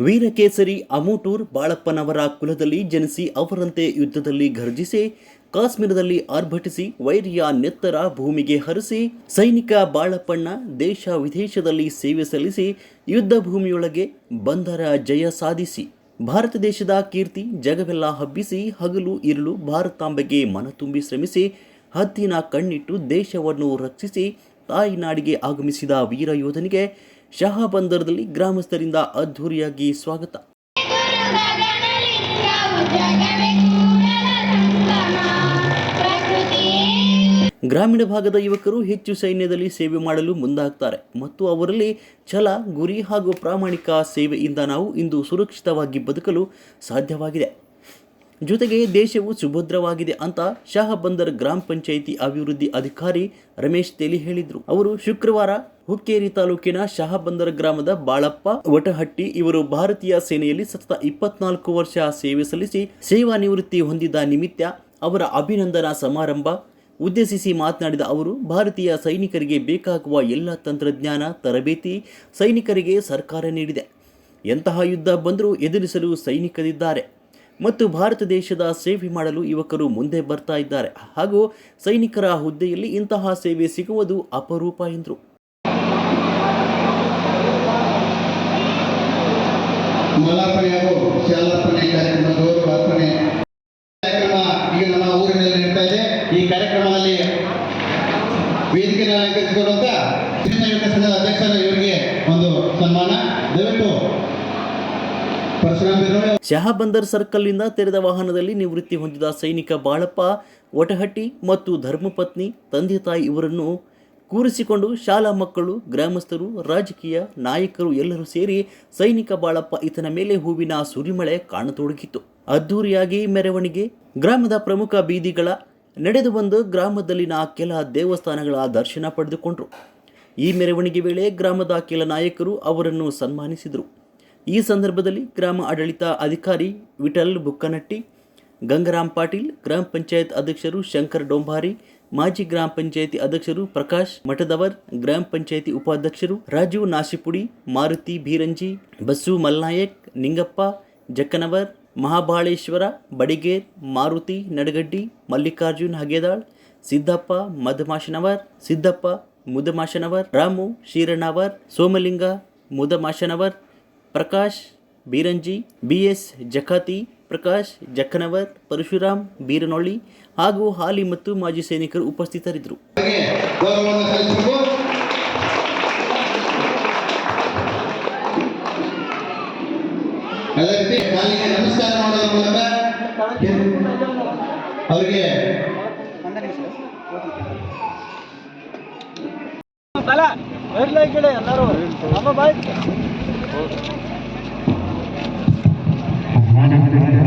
ವೀರಕೇಸರಿ ಅಮೋಟೂರ್ ಬಾಳಪ್ಪನವರ ಕುಲದಲ್ಲಿ ಜನಿಸಿ ಅವರಂತೆ ಯುದ್ಧದಲ್ಲಿ ಘರ್ಜಿಸಿ, ಕಾಶ್ಮೀರದಲ್ಲಿ ಆರ್ಭಟಿಸಿ, ವೈರಿಯ ನೆತ್ತರ ಭೂಮಿಗೆ ಹರಿಸಿ, ಸೈನಿಕ ಬಾಳಪ್ಪಣ್ಣ ದೇಶ ವಿದೇಶದಲ್ಲಿ ಸೇವೆ ಸಲ್ಲಿಸಿ, ಯುದ್ಧ ಭೂಮಿಯೊಳಗೆ ಬಂದರ ಜಯ ಸಾಧಿಸಿ. ಭಾರತ ದೇಶದ ಕೀರ್ತಿ, ಜಗವೆಲ್ಲ ಹಬ್ಬಿಸಿ, ಹಗಲು, ಇರಲು ಭಾರತಾಂಬೆಗೆ ಮನತುಂಬಿ ಶ್ರಮಿಸಿ, ಹತ್ತಿನ ಕಣ್ಣಿಟ್ಟು ದೇಶವನ್ನು ರಕ್ಷಿಸಿ ತಾಯಿನಾಡಿಗೆ ಆಗಮಿಸಿದ ವೀರ ಯೋಧನಿಗೆ ಶಹಾಬಂದರದಲ್ಲಿ ಗ್ರಾಮಸ್ಥರಿಂದ ಅದ್ಧೂರಿಯಾಗಿ ಸ್ವಾಗತ. ಗ್ರಾಮೀಣ ಭಾಗದ ಯುವಕರು ಹೆಚ್ಚು ಸೈನ್ಯದಲ್ಲಿ ಸೇವೆ ಮಾಡಲು ಮುಂದಾಗ್ತಾರೆ. ಮತ್ತು ಅವರಲ್ಲಿ ಛಲ, ಗುರಿ ಹಾಗೂ ಪ್ರಾಮಾಣಿಕ ಸೇವೆಯಿಂದ ನಾವು ಇಂದು ಸುರಕ್ಷಿತವಾಗಿ ಬದುಕಲು ಸಾಧ್ಯವಾಗಿದೆ. ಜೊತೆಗೆ ದೇಶವು ಸುಭದ್ರವಾಗಿದೆ ಅಂತ ಶಾಹಬಂದರ್ ಗ್ರಾಮ ಪಂಚಾಯಿತಿ ಅಭಿವೃದ್ಧಿ ಅಧಿಕಾರಿ ರಮೇಶ್ ತೇಲಿ ಹೇಳಿದರು. ಅವರು ಶುಕ್ರವಾರ ಹುಕ್ಕೇರಿ ತಾಲೂಕಿನ ಶಾಹಬಂದರ್ ಗ್ರಾಮದ ಬಾಳಪ್ಪ, ವಟಹಟ್ಟಿ ಇವರು ಭಾರತೀಯ ಸೇನೆಯಲ್ಲಿ ಸತತ ಇಪ್ಪತ್ನಾಲ್ಕು ವರ್ಷ ಸೇವೆ ಸಲ್ಲಿಸಿ ಸೇವಾ ನಿವೃತ್ತಿ ಹೊಂದಿದ ನಿಮಿತ್ತ ಅವರ ಅಭಿನಂದನಾ ಸಮಾರಂಭ. ಉದ್ದೇಶಿಸಿ ಮಾತನಾಡಿದ ಅವರು, ಭಾರತೀಯ ಸೈನಿಕರಿಗೆ ಬೇಕಾಗುವ ಎಲ್ಲ ತಂತ್ರಜ್ಞಾನ, ತರಬೇತಿ ಸೈನಿಕರಿಗೆ ಸರ್ಕಾರ ನೀಡಿದೆ. ಎಂತಹ ಯುದ್ಧ ಬಂದರೂ ಎದುರಿಸಲು ಸೈನಿಕರಿದ್ದಾರೆ. ಮತ್ತು ಭಾರತ ದೇಶದ ಸೇವೆ ಮಾಡಲು ಯುವಕರು ಮುಂದೆ ಬರ್ತಾ ಇದ್ದಾರೆ. ಹಾಗೂ ಸೈನಿಕರ ಹುದ್ದೆಯಲ್ಲಿ ಇಂತಹ ಸೇವೆ ಸಿಗುವುದು ಅಪರೂಪ ಎಂದರು. ಈ ಕಾರ್ಯಕ್ರಮದಲ್ಲಿ ವೇದಿಕೆ ಗೌರವ ಶಹಾಬಂದರ್ ಸರ್ಕಲ್ನಿಂದ ತೆರೆದ ವಾಹನದಲ್ಲಿ ನಿವೃತ್ತಿ ಹೊಂದಿದ ಸೈನಿಕ ಬಾಳಪ್ಪ ಒಟಹಟ್ಟಿ ಮತ್ತು ಧರ್ಮಪತ್ನಿ, ತಂದೆ ತಾಯಿ ಇವರನ್ನು ಕೂರಿಸಿಕೊಂಡು ಶಾಲಾ ಮಕ್ಕಳು, ಗ್ರಾಮಸ್ಥರು, ರಾಜಕೀಯ ನಾಯಕರು ಎಲ್ಲರೂ ಸೇರಿ ಸೈನಿಕ ಬಾಳಪ್ಪ ಈತನ ಮೇಲೆ ಹೂವಿನ ಸುರಿಮಳೆ ಕಾಣತೊಡಗಿತ್ತು ಅದ್ದೂರಿಯಾಗಿ ಮೆರವಣಿಗೆ, ಗ್ರಾಮದ ಪ್ರಮುಖ ಬೀದಿಗಳ ನಡೆದು ಬಂದು ಗ್ರಾಮದಲ್ಲಿನ ಕೆಲ ದೇವಸ್ಥಾನಗಳ ದರ್ಶನ ಪಡೆದುಕೊಂಡರು. ಈ ಮೆರವಣಿಗೆ ವೇಳೆ ಗ್ರಾಮದ ಕೆಲ ನಾಯಕರು ಅವರನ್ನು ಸನ್ಮಾನಿಸಿದರು. ಈ ಸಂದರ್ಭದಲ್ಲಿ ಗ್ರಾಮ ಆಡಳಿತ ಅಧಿಕಾರಿ ವಿಠಲ್ ಬುಕ್ಕನಟ್ಟಿ, ಗಂಗರಾಮ್ ಪಾಟೀಲ್, ಗ್ರಾಮ ಪಂಚಾಯತ್ ಅಧ್ಯಕ್ಷರು ಶಂಕರ್ ಡೊಂಬಾರಿ, ಮಾಜಿ ಗ್ರಾಮ ಪಂಚಾಯತಿ ಅಧ್ಯಕ್ಷರು ಪ್ರಕಾಶ್ ಮಠದವರ್, ಗ್ರಾಮ ಪಂಚಾಯತಿ ಉಪಾಧ್ಯಕ್ಷರು ರಾಜು ನಾಶಿಪುಡಿ ಮಾರುತಿ ಬೀರಂಜಿ, ಬಸು ಮಲ್ನಾಯಕ್, ನಿಂಗಪ್ಪ, ಜಕ್ಕನವರ್, ಮಹಾಬಾಳೇಶ್ವರ, ಬಡಿಗೇರ್, ಮಾರುತಿ ನಡಗಡ್ಡಿ, ಮಲ್ಲಿಕಾರ್ಜುನ್ ಹಗೇದಾಳ್, ಸಿದ್ದಪ್ಪ ಮಧುಮಾಶನವರ್, ಸಿದ್ದಪ್ಪ ಮುದಮಾಶನವರ್ ರಾಮು ಶೀರಣ್ಣವರ್, ಸೋಮಲಿಂಗ ಮುದಮಾಶನವರ್ ಪ್ರಕಾಶ್, ಬೀರಂಜಿ, ಬಿ ಎಸ್, ಜಖಾತಿ, ಪ್ರಕಾಶ್, ಜಖನವರ್, ಪರಶುರಾಮ್, ಬೀರನೊಳ್ಳಿ ಹಾಗೂ ಹಾಲಿ ಮತ್ತು ಮಾಜಿ ಸೈನಿಕರು ಉಪಸ್ಥಿತರಿದ್ದರು. ಅವರಿಗೆ ಈ ಕಡೆ ಎಲ್ಲರೂ ಅಮ್ಮ ಬಾಯ್ Thank you.